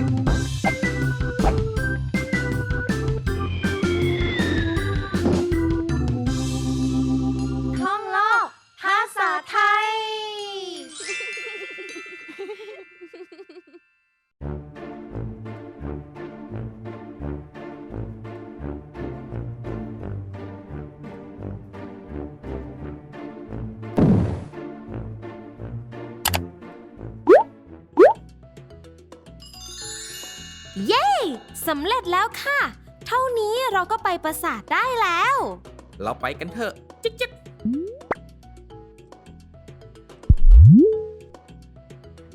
Bye. เย้สำเร็จแล้วค่ะ เท่านี้เราก็ไปปราสาทได้แล้ว เราไปกันเถอะ จิ๊กจิ๊ก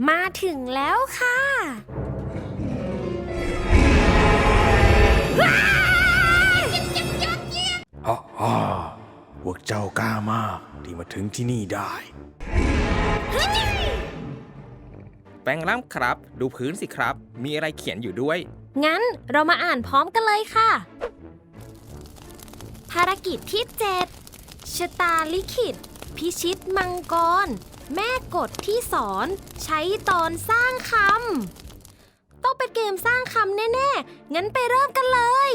มาถึงแล้วค่ะฮ่าฮ่าพวกเจ้ากล้ามากที่มาถึงที่นี่ได้ แปลงร่างครับ ดูพื้นสิครับ มีอะไรเขียนอยู่ด้วย งั้นเรามาอ่านพร้อมกันเลยค่ะ ภารกิจที่ 7ชะตาลิขิต พิชิตมังกร แม่กฎที่สอน ใช้ตอนสร้างคำต้องเป็นเกมสร้างคำแน่ ๆ งั้นไปเริ่มกันเลย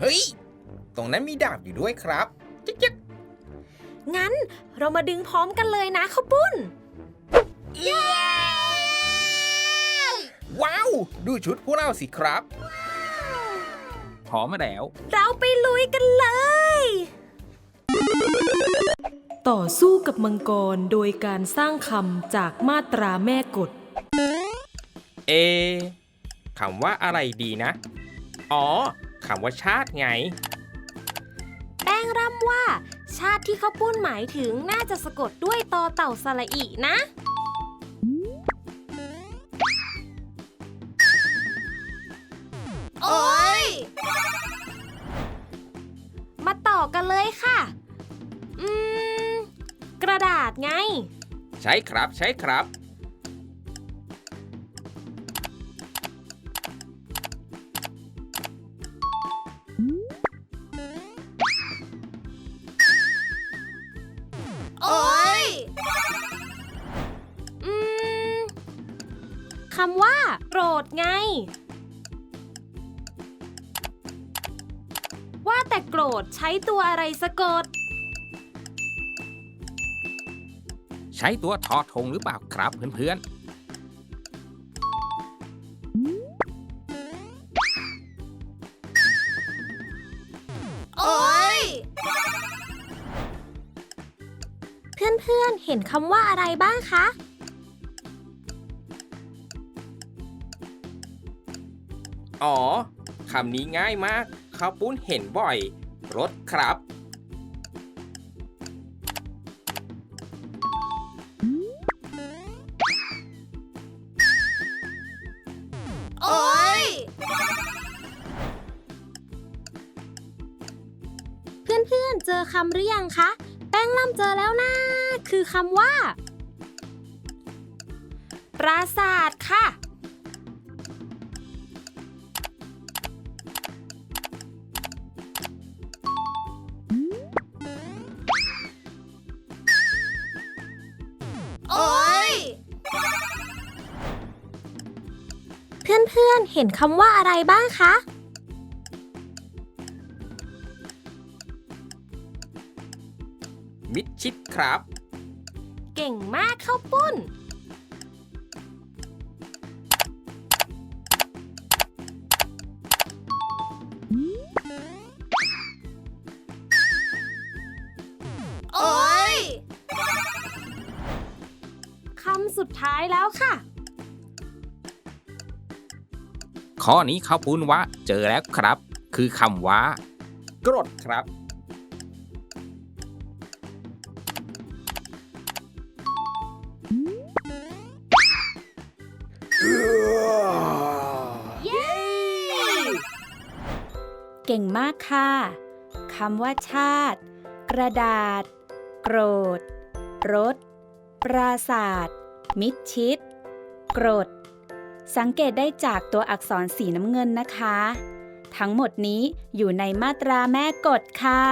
เฮ้ยตรงนั้นมีดาบอยู่ด้วยครับ จิ๊กจิ๊ก งั้นเรามาดึงพร้อมกันเลยนะข้าวปุ้นว้าว ดูชุดพวกเราสิครับ พร้อมมาแล้ว เราไปลุยกันเลย ต่อสู้กับมังกรโดยการสร้างคำจากมาตราแม่กฎ เอคำว่าอะไรดีนะ อ๋อคำว่าชาติไง แป้งร่ำว่าชาติ ที่ข้าวปุ้นหมายถึงน่าจะสะกดด้วยตอเต่าสระอีนะ โอ้ย มาต่อกันเลยค่ะ อืม กระดาษไง ใช่ครับใช่ครับำว่า โกรธไง ว่าแต่โกรธใช้ตัวอะไรสะกด ใช้ตัวทอทงหรือเปล่าครับเพื่อนโอ้ย เพื่อนๆ เห็นคำว่าอะไรบ้างคะ อ๋อคำนี้ง่ายมากข้าวปุ้นเห็นบ่อยรถครับ โอ้ยเพื่อนๆเจอคำหรือยังคะ แป้งล่ำเจอแล้วนะ คือคำว่า ปราสาทค่ะ พื่อนๆ เห็นคำว่าอะไรบ้างคะ มิดชิดครับ เก่งมากข้าวปุ้น โอ้ยคำสุดท้ายแล้วค่ะ ข้อนี้ข้าวปุ้นว่าเจอแล้วครับ คือคำว่ากรดครับเย้เก่งมากค่ะคำว่าชาติ กระดาษ โกรธ รถ ปราศาสตร์มิดชิดกรด สังเกตได้จากตัวอักษรสีน้ำเงินนะคะ ทั้งหมดนี้อยู่ในมาตราแม่กฎค่ะ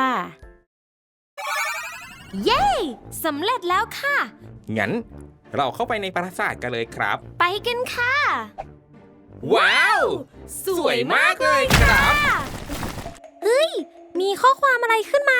เย้สำเร็จแล้วค่ะ งั้น เราเข้าไปในปราสาทกันเลยครับ ไปกันค่ะ ว้าว สวยมากเลยครับ เฮ้ย มีข้อความอะไรขึ้นมา